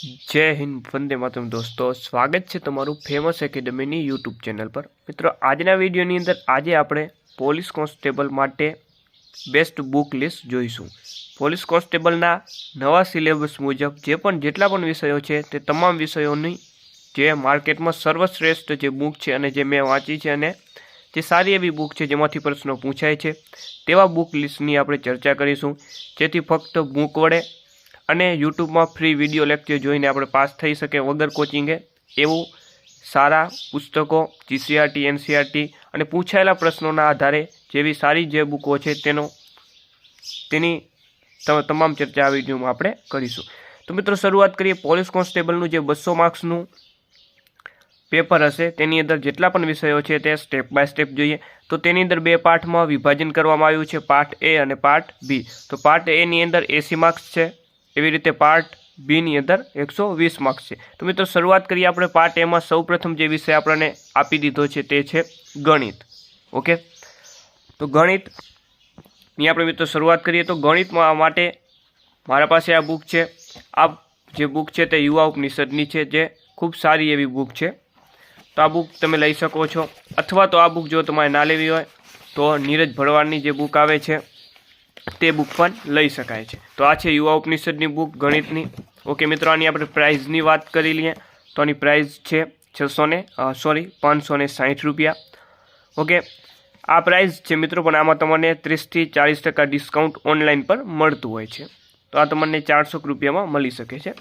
જય હિન્દ, વંદે માતરમ દોસ્તો. સ્વાગત છે તમારું ફેમસ એકેડમીની યુટ્યુબ ચેનલ પર. મિત્રો, આજના વિડીયોની અંદર આજે આપણે પોલીસ કોન્સ્ટેબલ માટે બેસ્ટ બુક લિસ્ટ જોઈશું. પોલીસ કોન્સ્ટેબલના નવા સિલેબસ મુજબ જે પણ જેટલા પણ વિષયો છે તે તમામ વિષયોની જે માર્કેટમાં સર્વશ્રેષ્ઠ જે બુક છે અને જે મેં વાંચી છે અને જે સારી એવી બુક છે જેમાંથી પ્રશ્નો પૂછાય છે, તેવા બુક લિસ્ટની આપણે ચર્ચા કરીશું. જેથી ફક્ત બુક વડે અને યુટ્યુબમાં ફ્રી વીડિયો લેક્ચર જોઈને આપણે પાસ થઈ શકે વગર કોચિંગે એવું સારા પુસ્તકો જીસીઆરટી એનસીઆરટી અને પૂછાયેલા પ્રશ્નોના આધારે જેવી સારી જે બુકો છે તેનો, તેની તમામ ચર્ચા આ વિડીયોમાં આપણે કરીશું. તો મિત્રો શરૂઆત કરીએ, પોલીસ કોન્સ્ટેબલનું જે બસો માર્ક્સનું પેપર હશે, તેની અંદર જેટલા પણ વિષયો છે તે સ્ટેપ બાય સ્ટેપ જોઈએ. તો તેની અંદર બે પાઠમાં વિભાજન કરવામાં આવ્યું છે પાર્ટ એ અને પાર્ટ બી તો પાર્ટ એની અંદર એસી માર્ક્સ છે. એવી રીતે પાર્ટ બીની અંદર એકસો વીસ માર્ક્સ છે. તો મિત્રો, શરૂઆત કરીએ આપણે પાર્ટ એમાં સૌપ્રથમ જે વિષય આપણને આપી દીધો છે તે છે ગણિત. ઓકે? તો ગણિત, ની આપણે મિત્રો શરૂઆત કરીએ. તો ગણિતમાં માટે મારા પાસે આ બુક છે. આ જે બુક છે તે યુવા ઉપનિષદની છે, જે ખૂબ સારી એવી બુક છે. તો આ બુક તમે લઈ શકો છો. અથવા તો આ બુક જો તમારે ના લેવી હોય, તો નીરજ ભરવાડની જે બુક આવે છે તે બુક પણ લઈ શકાય છે. તો આ છે યુવા ઉપનિષદની બુક ગણિતની. ઓકે મિત્રો, આની આપણે પ્રાઇઝની વાત કરી લઈએ. તો આની પ્રાઇઝ છે છસો ને સોરી પાંચસો ને સાઠ રૂપિયા. ઓકે આ પ્રાઇઝ છે મિત્રો, પણ આમાં તમને ત્રીસથી ચાલીસ ટકા ડિસ્કાઉન્ટ ઓનલાઈન પર મળતું હોય છે. તો આ તમને ચારસો રૂપિયામાં મળી શકે છે.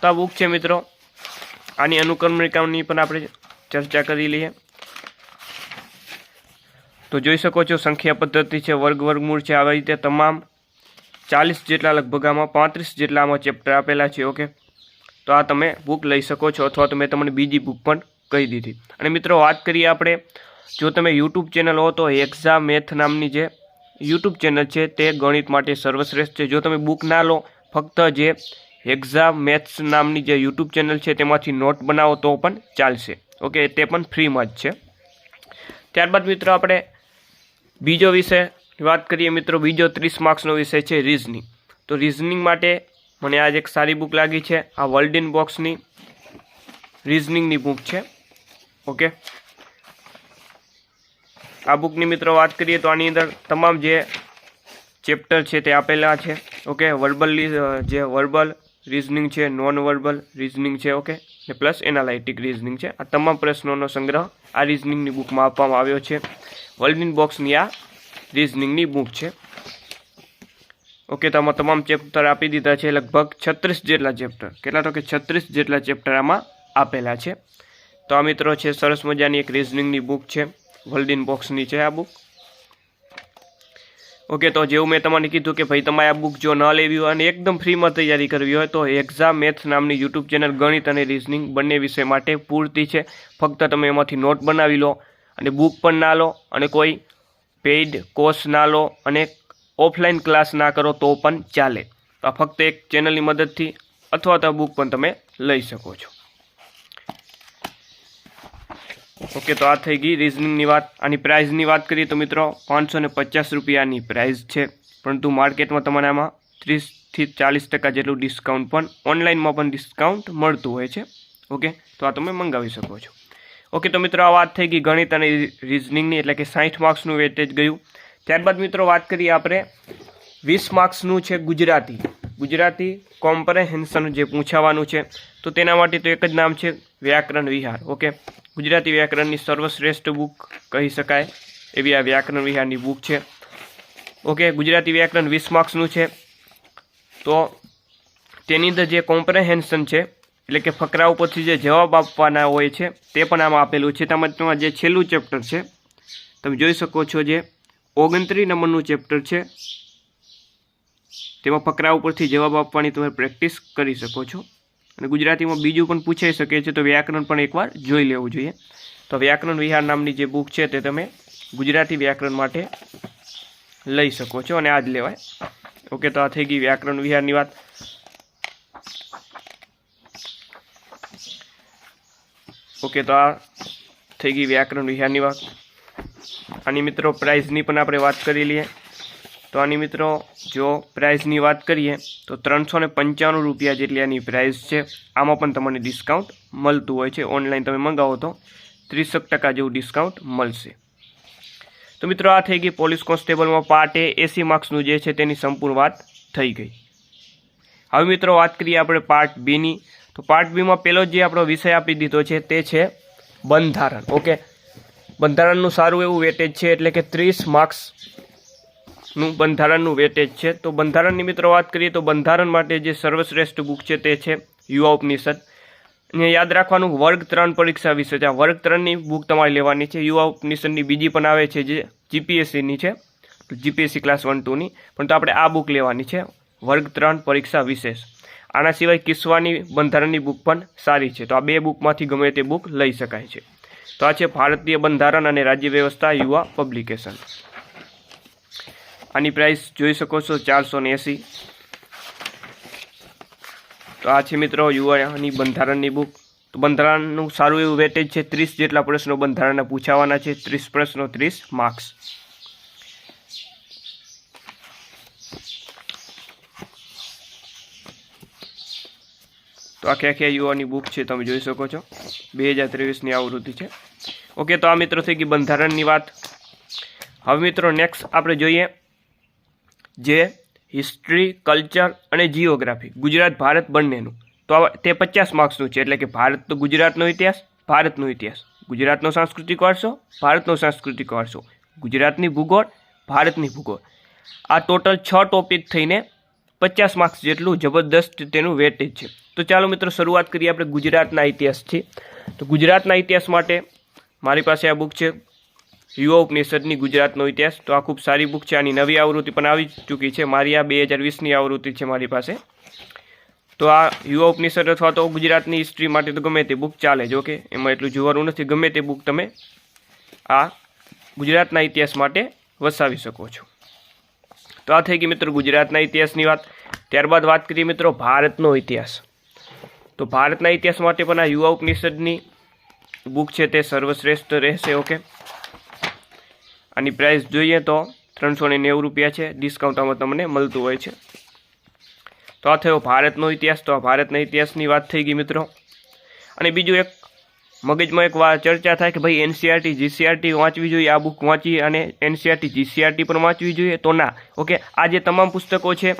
તો આ બુક છે મિત્રો. આની અનુક્રમણિકાની પણ આપણે ચર્ચા કરી લઈએ. તો જોઈ શકો છો, સંખ્યા પદ્ધતિ છે, વર્ગ વર્ગમૂળ છે, આવી રીતે તમામ ચાલીસ જેટલા લગભગ આમાં પાંત્રીસ જેટલા આમાં ચેપ્ટર આપેલા છે ઓકે તો આ તમે બુક લઈ શકો છો, અથવા તો મેં તમને બીજી બુક પણ કહી દીધી. અને મિત્રો, વાત કરીએ આપણે, જો તમે યુટ્યુબ ચેનલ હો, તો એક્ઝામ મેથ નામની જે યુટ્યુબ ચેનલ છે, તે ગણિત માટે સર્વશ્રેષ્ઠ છે. જો તમે બુક ના લો, ફક્ત જે એક્ઝામ મેથ્સ નામની જે યુટ્યુબ ચેનલ છે, તેમાંથી નોટ બનાવો, તો પણ ચાલશે ઓકે તે પણ ફ્રીમાં જ છે. ત્યારબાદ મિત્રો, આપણે બીજો વિષય, વાત કરીએ મિત્રો, બીજો ત્રીસ માર્ક્સનો વિષય છે રિઝનિંગ તો રિઝનિંગ માટે મને આજ એક સારી બુક લાગી છે, આ વર્લ્ડ ઇન બોક્સની રિઝનિંગની બુક છે. ઓકે આ બુકની મિત્રો વાત કરીએ તો આની અંદર તમામ જે ચેપ્ટર છે તે આપેલા છે. ઓકે વર્બલ જે વર્બલ રિઝનિંગ છે નોન વર્બલ રિઝનિંગ છે ઓકે ને પ્લસ એનાલાઇટિક રિઝનિંગ છે. આ તમામ પ્રશ્નોનો સંગ્રહ આ રિઝનિંગની બુકમાં આપવામાં આવ્યો છે. વર્લ્ડ ઇન બોક્સની આ રિઝનિંગની બુક છે. ઓકે તો આમાં તમામ ચેપ્ટર આપી દીધા છે, લગભગ છત્રીસ જેટલા ચેપ્ટર કેટલા તો કે છત્રીસ જેટલા ચેપ્ટર આમાં આપેલા છે. તો આ મિત્રો છે, સરસ મજાની એક રિઝનિંગની બુક છે વર્લ્ડિન બોક્સની છે આ બુક ઓકે તો જેવું મેં તમને કીધું કે ભાઈ તમારે આ બુક જો ન લેવી હોય અને એકદમ ફ્રીમાં તૈયારી કરવી હોય, તો એક્ઝામ મેથ્સ નામની યુટ્યુબ ચેનલ ગણિત અને રિઝનિંગ બંને વિષય માટે પૂરતી છે. ફક્ત તમે એમાંથી નોટ બનાવી લો અને બુક પણ ના લો અને કોઈ પેઇડ કોર્સ ના લો અને ઓફલાઈન ક્લાસ ના કરો તો પણ ચાલે. તો આ ફક્ત એક ચેનલની મદદથી અથવા તો બુક પણ તમે લઈ શકો છો. ઓકે તો આ થઈ ગઈ રિઝનિંગની વાત. આની પ્રાઇઝની વાત કરીએ તો મિત્રો પાંચસો ને પચાસ રૂપિયાની પ્રાઇઝ છે. પરંતુ માર્કેટમાં તમારે આમાં ત્રીસથી ચાલીસ ટકા જેટલું ડિસ્કાઉન્ટ પણ ઓનલાઈનમાં પણ ડિસ્કાઉન્ટ મળતું હોય છે. ઓકે તો આ તમે મંગાવી શકો છો. ઓકે, તો મિત્રો આ વાત થઈ ગઈ ગણિત અને રિઝનિંગની એટલે કે સાઠ માર્ક્સનું વેટેજ ગયું. ત્યારબાદ મિત્રો વાત કરીએ આપણે વીસ માર્ક્સનું છે ગુજરાતી. ગુજરાતી કોમ્પ્રેહેન્શન જે પૂછાવાનું છે, તો તેના માટે તો એક જ નામ છે વ્યાકરણ વિહાર. ઓકે, ગુજરાતી વ્યાકરણની સર્વશ્રેષ્ઠ બુક કહી શકાય એવી આ વ્યાકરણ વિહારની બુક છે. ઓકે, ગુજરાતી વ્યાકરણ વીસ માર્ક્સનું છે. તો તેની અંદર જે કોમ્પ્રેહેન્શન છે એટલે કે ફકરા ઉપરથી જે જવાબ આપવાના હોય છે, તે પણ આમાં આપેલું છે. તેમજ તેમાં જે છેલ્લું ચેપ્ટર છે, તમે જોઈ શકો છો જે ઓગણત્રીસ નંબરનું ચેપ્ટર છે. તેમાં ફકરા ઉપરથી જવાબ આપવાની તમે પ્રેક્ટિસ કરી શકો છો. અને ગુજરાતીમાં બીજું પણ પૂછાઈ શકે છે, તો વ્યાકરણ પણ એકવાર જોઈ લેવું જોઈએ. તો વ્યાકરણ વિહાર નામની જે બુક છે, તે તમે ગુજરાતી વ્યાકરણ માટે લઈ શકો છો અને આ જ લેવાય. ઓકે, તો આ થઈ ગઈ વ્યાકરણ વિહારની વાત. ઓકે, તો આ થઈ ગઈ વ્યાકરણ વિહારની વાત. આની મિત્રો પ્રાઇઝની પણ આપણે વાત કરી લઈએ. તો આની મિત્રો, જો પ્રાઇસની વાત કરીએ, તો ત્રણસો ને પંચાણું રૂપિયા જેટલી આની પ્રાઇઝ છે. આમાં પણ તમને ડિસ્કાઉન્ટ મળતું હોય છે. ઓનલાઈન તમે મંગાવો તો ત્રીસક ટકા જેવું ડિસ્કાઉન્ટ મળશે. તો મિત્રો, આ થઈ ગઈ પોલીસ કોન્સ્ટેબલમાં પાર્ટ એ એસી માર્ક્સનું જે છે તેની સંપૂર્ણ વાત થઈ ગઈ. હવે મિત્રો, વાત કરીએ આપણે પાર્ટ બીની તો પાર્ટ બીમાં પહેલો જે આપણો વિષય આપી દીધો છે તે છે બંધારણ. ઓકે બંધારણનું સારું એવું વેટેજ છે એટલે કે ત્રીસ માર્ક્સનું બંધારણનું વેટેજ છે. તો બંધારણની મિત્રો વાત કરીએ તો બંધારણ માટે જે સર્વશ્રેષ્ઠ બુક છે તે છે યુવા ઉપનિષદ. અને યાદ રાખવાનું, વર્ગ ત્રણ પરીક્ષા વિશે છે. વર્ગ ત્રણની બુક તમારે લેવાની છે. યુવા ઉપનિષદની બીજી પણ આવે છે જે જીપીએસસીની છે. જીપીએસસી ક્લાસ વન ટુની પણ તો આપણે આ બુક લેવાની છે. વર્ગ ત્રણ પરીક્ષા વિશેષ. આના સિવાય કિસ્વાની બંધારણની બુક પણ સારી છે. તો આ બે બુકમાંથી ગમે તે બુક લઈ શકાય છે. તો આ છે ભારતીય બંધારણ અને રાજ્ય વ્યવસ્થા યુવા પબ્લિકેશન. આની પ્રાઇસ જોઈ શકો છો ચારસો એંસી. તો આ છે મિત્રો યુવાની બંધારણની બુક. તો બંધારણનું સારું એવું વેટેજ છે, ત્રીસ જેટલા પ્રશ્નો બંધારણના પૂછાવાના છે, ત્રીસ પ્રશ્નો, ત્રીસ માર્ક્સ તો આખે આખી યુવાની બુક છે, તમે જોઈ શકો છો. બે હજાર ત્રેવીસની આવૃત્તિ છે. ઓકે તો આ મિત્રો થઈ ગઈ બંધારણની વાત. હવે મિત્રો નેક્સ્ટ આપણે જોઈએ જે હિસ્ટ્રી કલ્ચર અને જીઓગ્રાફી ગુજરાત, ભારત બંનેનું. તો તે પચાસ માર્ક્સનું છે, એટલે કે ભારત તો ગુજરાતનો ઇતિહાસ, ભારતનો ઇતિહાસ. ગુજરાતનો સાંસ્કૃતિક વારસો, ભારતનો સાંસ્કૃતિક વારસો. ગુજરાતની ભૂગોળ, ભારતની ભૂગોળ. આ ટોટલ છ ટોપિક થઈને પચાસ માર્ક્સ જેટલું જબરદસ્ત તેનું વેટેજ છે. તો ચાલો મિત્રો, શરૂઆત કરીએ આપણે ગુજરાતના ઇતિહાસથી. તો ગુજરાતના ઇતિહાસ માટે મારી પાસે આ બુક છે, યુવા ઉપનિષદની ગુજરાતનો ઇતિહાસ. તો આ ખૂબ સારી બુક છે, આની નવી આવૃત્તિ પણ આવી ચૂકી છે. મારી આ બે હજાર વીસની આવૃત્તિ છે મારી પાસે. તો આ યુવા ઉપનિષદ અથવા તો ગુજરાતની હિસ્ટ્રી માટે તો ગમે તે બુક ચાલે. જો કે એમાં એટલું જોવાનું નથી. ગમે તે બુક તમે આ ગુજરાતના ઇતિહાસ માટે વસાવી શકો છો. તો આ થઈ ગઈ મિત્રો ગુજરાતના ઇતિહાસની વાત. ત્યારબાદ વાત કરીએ મિત્રો ભારતનો ઇતિહાસ. તો ભારતના ઇતિહાસ માટે પણ આ યુવા ઉપનિષદની બુક છે તે સર્વશ્રેષ્ઠ રહેશે, ઓકે? આની પ્રાઇસ જોઈએ તો ત્રણસો ને નેવું રૂપિયા છે. ડિસ્કાઉન્ટ આમાં તમને મળતું હોય છે. તો આ થયો ભારતનો ઇતિહાસ. તો આ ભારતના ઇતિહાસની વાત થઈ ગઈ મિત્રો. અને બીજું એક મગજમાં એક વાર ચર્ચા થાય કે ભાઈ એનસીઆરટી જીસીઆરટી વાંચવી જોઈએ આ બુક વાંચી અને એનસીઆરટી જીસીઆરટી પણ વાંચવી જોઈએ તો ના ઓકે આ જે તમામ પુસ્તકો છે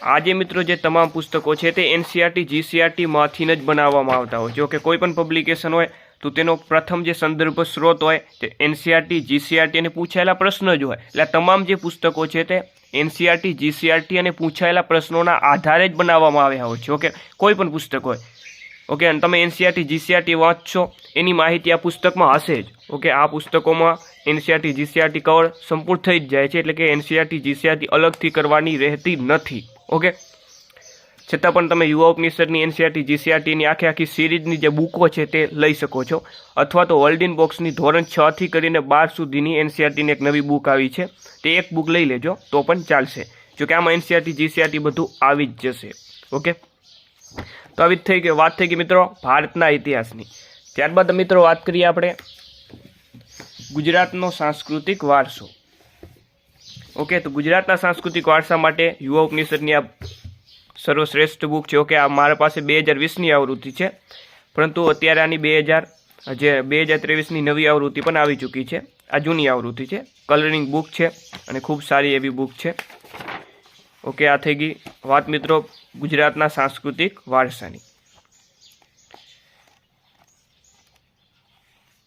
આજે મિત્રો જે તમામ પુસ્તકો છે તે એનસીઆરટી જીસીઆરટીમાંથી જ બનાવવામાં આવતા હોય જો કે કોઈ પણ પબ્લિકેશન હોય તો તેનો પ્રથમ જે સંદર્ભ સ્ત્રોત હોય તે એનસીઆરટી જીસીઆરટી અને પૂછાયેલા પ્રશ્ન જ હોય એટલે તમામ જે પુસ્તકો છે તે એનસીઆરટી જીસીઆરટી અને પૂછાયેલા પ્રશ્નોના આધારે જ બનાવવામાં આવ્યા હોય છે ઓકે કોઈ પણ પુસ્તક હોય ઓકે અને તમે એનસીઆરટી જીસીઆરટી વાંચશો એની માહિતી આ પુસ્તકમાં હશે જ ઓકે આ પુસ્તકોમાં એનસીઆરટી જીસીઆરટી કવર સંપૂર્ણ થઈ જ જાય છે એટલે કે એનસીઆરટી જીસીઆરટી અલગથી કરવાની રહેતી નથી ઓકે છતાં પણ તમે યુવા ઉપનિષદની એનસીઆરટી જીસીઆરટીની આખી આખી સિરીઝની જે બુકો છે તે લઈ શકો છો અથવા તો વર્લ્ડ ઇન બોક્સની ધોરણ છથી કરીને બાર સુધીની એનસીઆરટીની એક નવી બુક આવી છે તે એક બુક લઈ લેજો તો પણ ચાલશે જોકે આમાં એનસીઆરટી જીસીઆરટી બધું આવી જ જશે ઓકે તો આવી થઈ ગઈ વાત થઈ ગઈ મિત્રો ભારતના ઇતિહાસની. ત્યારબાદ મિત્રો વાત કરીએ આપણે ગુજરાતનો સાંસ્કૃતિક વારસો. ઓકે, તો ગુજરાતના સાંસ્કૃતિક વારસા માટે યુવા ઉપનિષદની આ સર્વશ્રેષ્ઠ બુક છે, ઓકે, આ મારા પાસે બે હજાર વીસની આવૃત્તિ છે, પરંતુ અત્યારે આની બે હજાર, જે બે હજાર ત્રેવીસની નવી આવૃત્તિ પણ આવી ચૂકી છે, આ જૂની આવૃત્તિ છે, કલરિંગ બુક છે, અને ખૂબ સારી એવી બુક છે. ઓકે, આ થઈ ગઈ વાત મિત્રો ગુજરાતના સાંસ્કૃતિક વારસાની.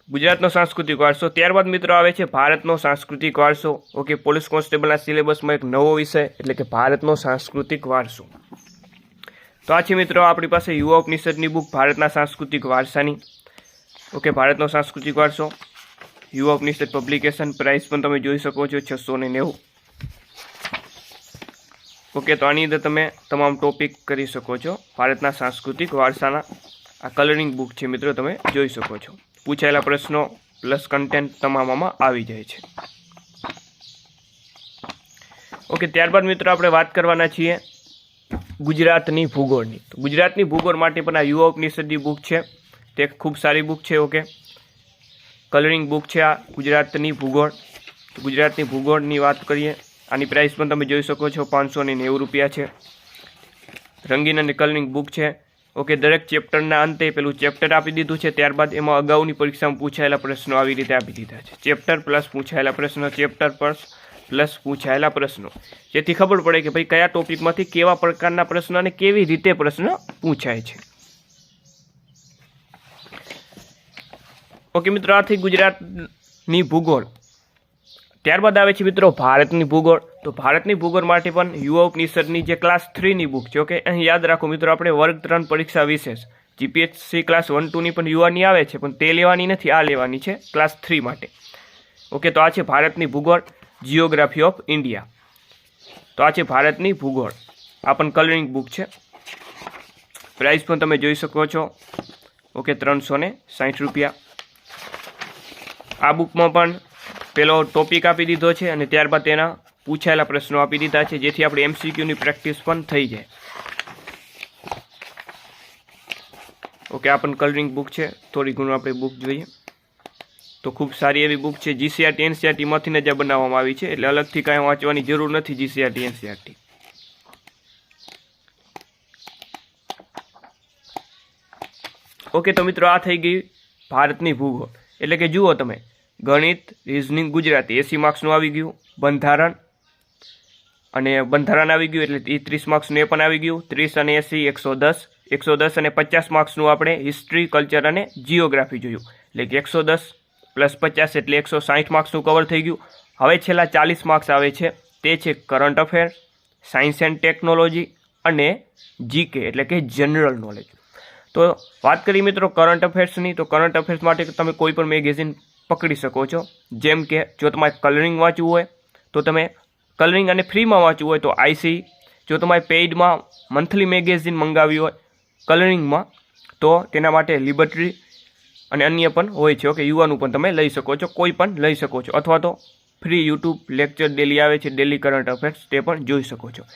ગુજરાતનો સાંસ્કૃતિક વારસો ત્યારબાદ મિત્રો આવે છે ભારતનો સાંસ્કૃતિક વારસો. ઓકે, પોલીસ કોન્સ્ટેબલના સિલેબસમાં એક નવો વિષય, એટલે કે ભારતનો સાંસ્કૃતિક વારસો. તો આ છે મિત્રો આપણી પાસે યુવા ઉપનિષદની બુક, ભારતના સાંસ્કૃતિક વારસાની. ઓકે, ભારતનો સાંસ્કૃતિક વારસો. યુવા ઉપનિષદ પબ્લિકેશન પ્રાઇસ પણ તમે જોઈ શકો છો છસો ને નેવું. ઓકે, તો આની અંદર તમે તમામ ટોપિક કરી શકો છો. ભારતના સાંસ્કૃતિક વારસાના આ કલરિંગ બુક છે મિત્રો, તમે જોઈ શકો છો. પૂછાયેલા પ્રશ્નો પ્લસ કન્ટેન્ટ તમામમાં આવી જાય છે. ઓકે, ત્યારબાદ મિત્રો આપણે વાત કરવાના છીએ ગુજરાતની ભૂગોળની. ગુજરાતની ભૂગોળ માટે પણ આ યુવા ઉપનિષદની બુક છે. તે ખૂબ સારી બુક છે, ઓકે. કલરિંગ બુક છે આ ગુજરાતની ભૂગોળ. ગુજરાતની ભૂગોળની વાત કરીએ આની પ્રાઇસ પણ તમે જોઈ શકો છો, પાંચસો ને નેવું રૂપિયા છે. રંગીન અને કલરિંગ બુક છે. ઓકે દરેક ચેપ્ટરના અંતે પેલું ચેપ્ટર આપી દીધું છે, ત્યારબાદ એમાં અગાઉની પરીક્ષામાં પૂછાયેલા પ્રશ્નો આવી રીતે આપી દીધા છે. ચેપ્ટર પ્લસ પૂછાયેલા પ્રશ્નો ચેપ્ટર પ્લસ પ્લસ પૂછાયેલા પ્રશ્નો. જેથી ખબર પડે કે ભાઈ કયા ટોપિકમાંથી કેવા પ્રકારના પ્રશ્નો અને કેવી રીતે પ્રશ્ન પૂછાય છે. ઓકે મિત્રો, આથી ગુજરાતની ભૂગોળ. ત્યારબાદ આવે છે મિત્રો ભારતની ભૂગોળ. તો ભારતની ભૂગોળ માટે પણ યુવા ઉપનિષદની જે ક્લાસ થ્રીની બુક છે ઓકે અહીં યાદ રાખો મિત્રો, આપણે વર્ગ ત્રણ પરીક્ષા વિશેષ જીપીએસસી ક્લાસ વન ટુની પણ યુવાની આવે છે, પણ તે લેવાની નથી, આ લેવાની છે ક્લાસ થ્રી માટે. ઓકે તો આ છે ભારતની ભૂગોળ જિયોગ્રાફી ઓફ ઇન્ડિયા તો આ છે ભારતની ભૂગોળ. આ પણ કલરિંગ બુક છે. પ્રાઇસ પણ તમે જોઈ શકો છો. ઓકે ત્રણસો સાઠ રૂપિયા. આ બુકમાં પણ પેલો ટોપિક આપી દીધો છે અને ત્યારબાદ તેના પૂછાયેલા પ્રશ્નો આપી દીધા છે, જેથી આપણે એમસીક્યુની પ્રેક્ટિસ પણ થઈ જાય. ઓકે આ પણ કલરિંગ બુક છે. થોડી ઘણું આપણે બુક જોઈએ. તો ખૂબ સારી એવી બુક છે. જીસીઆરટી એનસીઆરટીમાંથી જ બનાવવામાં આવી છે, એટલે અલગથી કાંઈ વાંચવાની જરૂર નથી જીસીઆરટી એનસીઆરટી ઓકે તો મિત્રો, આ થઈ ગઈ ભારતની ભૂગોળ. એટલે કે જુઓ તમે ગણિત રિઝનિંગ ગુજરાતી. એસી માર્ક્સનું આવી ગયું, બંધારણ. અને બંધારણ આવી ગયું એટલે એ ત્રીસ માર્ક્સનું એ પણ આવી ગયું. ત્રીસ અને એસી, એકસો દસ. એકસો દસ અને પચાસ માર્ક્સનું આપણે હિસ્ટ્રી કલ્ચર અને જીઓગ્રાફી જોયું. એટલે કે એકસો દસ પ્લસ પચાસ એટલે એકસો સાઠ માર્ક્સનું કવર થઈ ગયું. હવે છેલ્લા ચાલીસ માર્ક્સ આવે છે. તે છે current affair science and technology અને જીકે એટલે કે જનરલ નોલેજ તો વાત કરીએ મિત્રો કરંટ અફેર્સની તો કરંટ અફેર્સ માટે તમે કોઈ પણ મેગેઝિન પકડી શકો છો. જેમ કે, જો તમારે કલરિંગ વાંચવું હોય, તો તમે કલરિંગ અને ફ્રીમાં વાંચવું હોય તો આઈસી જો તમારે પેઇડમાં મંથલી મેગેઝિન મંગાવી હોય કલરિંગમાં તો તેના માટે લિબર્ટરી અને અન્ય પણ હોય છે. ઓકે યુવાનું પણ તમે લઈ શકો છો. કોઈ પણ લઈ શકો છો. અથવા તો ફ્રી યુટ્યુબ લેક્ચર ડેલી આવે છે. ડેલી કરંટ અફેર્સ તે પણ જોઈ શકો છો.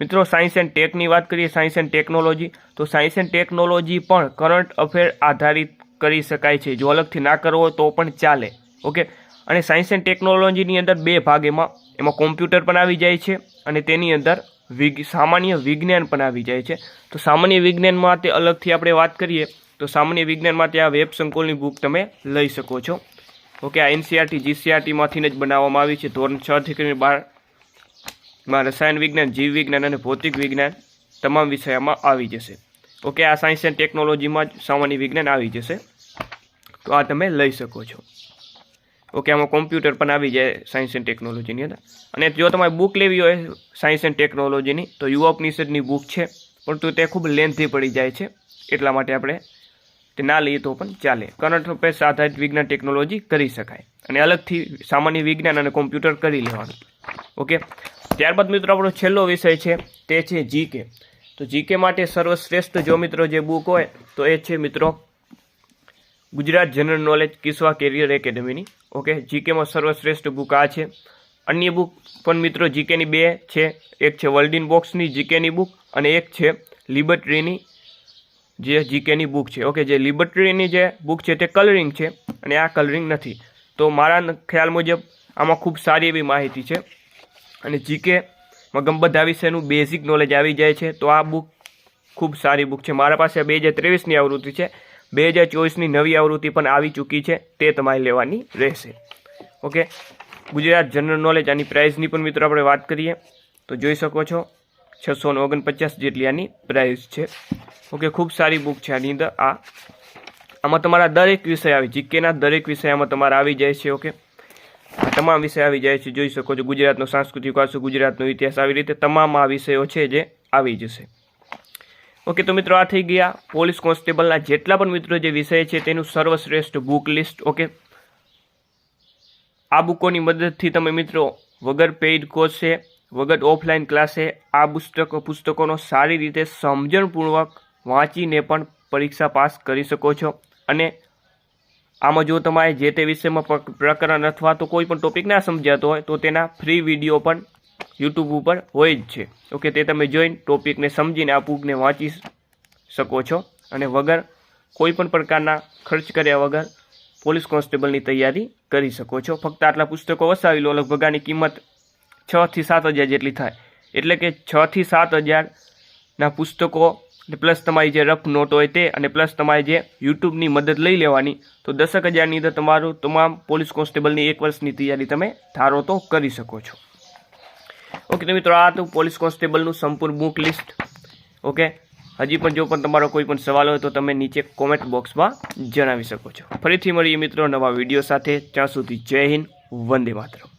મિત્રો સાયન્સ એન્ડ ટેકની વાત કરીએ સાયન્સ એન્ડ ટેકનોલોજી તો સાયન્સ એન્ડ ટેકનોલોજી પણ કરંટ અફેર આધારિત કરી શકાય છે. જો અલગથી ના કરવો તો પણ ચાલે. ઓકે? અને સાયન્સ એન્ડ ટેકનોલોજીની અંદર બે ભાગ એમાં એમાં કોમ્પ્યુટર પણ આવી જાય છે અને તેની અંદર વિગ સામાન્ય વિજ્ઞાન પણ આવી જાય છે. તો સામાન્ય વિજ્ઞાન માટે અલગથી આપણે વાત કરીએ, તો સામાન્ય વિજ્ઞાન માટે આ વેબ સંકુલની બુક તમે લઈ શકો છો. ઓકે? આ એનસીઆરટી જીસીઆરટીમાંથી જ બનાવવામાં આવી છે. ધોરણ છ થી કરીને બારમાં રસાયણ વિજ્ઞાન, જીવ વિજ્ઞાન અને ભૌતિક વિજ્ઞાન તમામ વિષયમાં આવી જશે. ઓકે? આ સાયન્સ એન્ડ ટેકનોલોજીમાં જ સામાન્ય વિજ્ઞાન આવી જશે. તો આ તમે લઈ શકો છો. ઓકે આમાં કોમ્પ્યુટર પણ આવી જાય સાયન્સ એન્ડ ટેકનોલોજીની અંદર. અને જો તમારે બુક લેવી હોય સાયન્સ એન્ડ ટેકનોલોજીની તો યુવા ઉપનિષદની બુક છે, પરંતુ તે ખૂબ લેન્થી પડી જાય છે. એટલા માટે આપણે તે ના લઈએ તો પણ ચાલે. કરંટ અફેર્સ આધારિત વિજ્ઞાન ટેકનોલોજી કરી શકાય. અને અલગથી સામાન્ય વિજ્ઞાન અને કોમ્પ્યુટર કરી લેવાનું. ઓકે ત્યારબાદ મિત્રો, આપણો છેલ્લો વિષય છે, તે છે જીકે તો જીકે માટે સર્વશ્રેષ્ઠ જો મિત્રો જે બુક હોય, તો એ છે મિત્રો ગુજરાત જનરલ નોલેજ કિસ્વા કેરિયર એકેડમીની, ઓકે, જીકેમાં સર્વશ્રેષ્ઠ બુક આ છે. અન્ય બુક પણ મિત્રો જીકેની બે છે. એક છે વર્લ્ડિન બોક્સની જીકેની બુક અને એક છે લિબર્ટરીની જે જીકેની બુક છે, ઓકે, જે લિબર્ટરીની જે બુક છે તે કલરિંગ છે અને આ કલરિંગ નથી. તો મારા ખ્યાલ મુજબ આમાં ખૂબ સારી એવી માહિતી છે. અને જીકેમાં ગંબધા વિશેનું બેઝિક નોલેજ આવી જાય છે. તો આ બુક ખૂબ સારી બુક છે. મારા પાસે બે હજાર ત્રેવીસની આવૃત્તિ છે. બે હજાર ચોવીસની નવી આવૃત્તિ પણ આવી ચૂકી છે, તે તમારે લેવાની રહેશે. ઓકે? ગુજરાત જનરલ નોલેજ આની પ્રાઇઝની પણ મિત્રો આપણે વાત કરીએ, તો જોઈ શકો છો, છસો ને ઓગણપચાસ જેટલી આની પ્રાઇઝ છે. ઓકે, ખૂબ સારી બુક છે આની અંદર આ. આમાં તમારા દરેક વિષય આવી, જીકેના દરેક વિષય આમાં તમારા આવી જાય છે, ઓકે? તમામ વિષય આવી જાય છે, જોઈ શકો છો ગુજરાતનો સાંસ્કૃતિક વારસો, ગુજરાતનો ઇતિહાસ આવી રીતે તમામ આ વિષયો છે જે આવી જશે. ઓકે, તો મિત્રો આ થઈ ગયા પોલીસ કોન્સ્ટેબલના જેટલા પણ મિત્રો જે વિષય છે તેનું સર્વશ્રેષ્ઠ બુક લિસ્ટ, ઓકે? આ બુકોની મદદથી તમે મિત્રો વગર પેઇડ કોર્સે, વગર ઓફલાઈન ક્લાસે આ પુસ્તકો, પુસ્તકોનો સારી રીતે સમજણપૂર્વક વાંચીને પણ પરીક્ષા પાસ કરી શકો છો. અને આમાં જો તમારે જે તે વિષયમાં પ્ર- પ્રકરણ અથવા તો કોઈ પણ ટોપિક ના સમજાતો હોય, તો તેના ફ્રી વીડિયો પણ યુટ્યુબ ઉપર હોય જ છે. ઓકે, તે તમે જોઈને ટોપિકને સમજીને આ બુકને વાંચી શકો છો. અને વગર કોઈપણ પ્રકારના ખર્ચ કર્યા વગર પોલીસ કોન્સ્ટેબલની તૈયારી કરી શકો છો. ફક્ત આટલા પુસ્તકો વસાવી લો, લગભગ આની કિંમત છથી સાત હજાર જેટલી થાય. એટલે કે છથી સાત હજારના પુસ્તકો પ્લસ તમારી જે રફ નોટ હોય તે અને પ્લસ તમારી જે યુટ્યુબની મદદ લઈ લેવાની, તો દસક હજારની અંદર તમારું તમામ પોલીસ કોન્સ્ટેબલની એક વર્ષની તૈયારી તમે ધારો તો કરી શકો છો. ઓકે તો મિત્રો, આ હતું પોલીસ કોન્સ્ટેબલનું સંપૂર્ણ બુક લિસ્ટ ઓકે હજી પણ જો પણ તમારો કોઈ પણ સવાલ હોય તો તમે નીચે કોમેન્ટ બોક્સમાં જણાવી શકો છો. ફરીથી મળીએ મિત્રો નવા વીડિયો સાથે. ત્યાં સુધી જય હિન્દ, વંદે માતરમ.